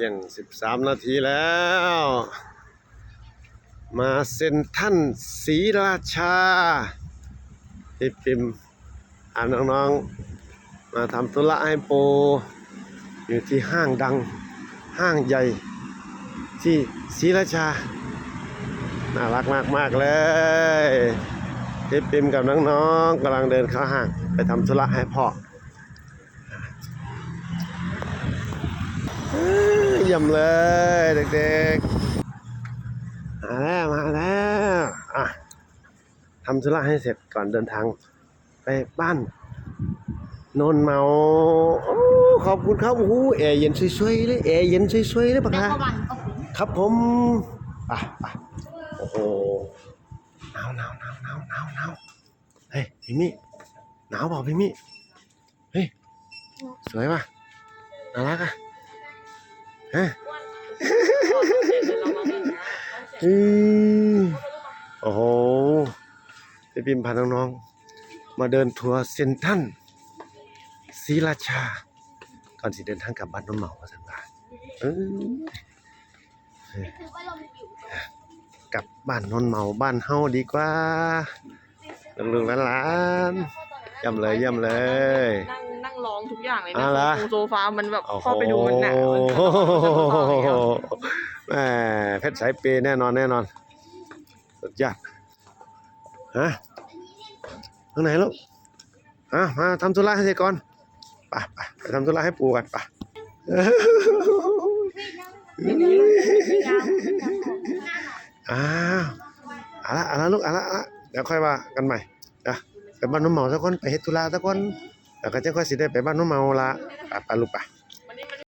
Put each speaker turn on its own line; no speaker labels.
ที่ยงสิบสามนาทีแล้ว มาเซ็นท่านศรีราชาที่ปิมอ่านน้องๆ มาทำธุระให้โป อยู่ที่ห้างดังห้างใหญ่ ที่ศรีราชา น่ารักมากมากๆเลยที่ปิมกับน้องๆกำลังเดินเข้าห้างไปทำธุระให้พ่อ เอ้ ยเยี่ยมเลยเด็กๆมาแล้วมาแล้วอะทำธุระให้เสร็จก่อนเดินทาง ไปบ้านโนนเมาโอ้ขอบคุณครับโอ้โหแอร์เย็นช่วยๆเลยแอร์เย็นช่วยๆเลยปะ
แล้ว
คะ
ก็วันก็ถึง
ครับผมอะอะโอ้โหหนาวหนาวหนาวหนาวหนาวหนาวเฮ้ยพี่มี่หนาวเปล่าพี่มี่เฮ้ยสวยป่ะน่ารักอะ ฮะอืมโอ้โหพี่ปิมพาน้องๆ มาเดินทัวร์เซ็นทรัลศรีราชา ก่อนสิเดินทางกลับบ้านน้องเหมาสันบาเออกลับบ้านนนเหมาบ้านเฮาดีกว่าลุงๆหลานๆย่ำเลยย่ำเลย
นั่งนั่งร้องทุกอย่างเลย
อะ
นะ
เหรอ
โซฟา มันแบบ
โอ้โห
เข้าไปดูมันหนาวมันจะร้องอย่างเงี้ย
แหมเพชรสายเปย์แน่นอนแน่นอน สุดยอดฮะทางไหนลูกฮะมาทำธุระให้เสร็จก่อนไปไปไปทำธุระให้ปู่กันไปอ้าวเอาละเอาละลูกเอาละเอาละเดี๋ยวค่อยว่ากันใหม่นะไปบ้านน้องเหมาสักคนไปเฮ็ดธุระสักคน แล้วก็จะค่อยสิได้ไปบ้านน้องเมาละปไปลูกไป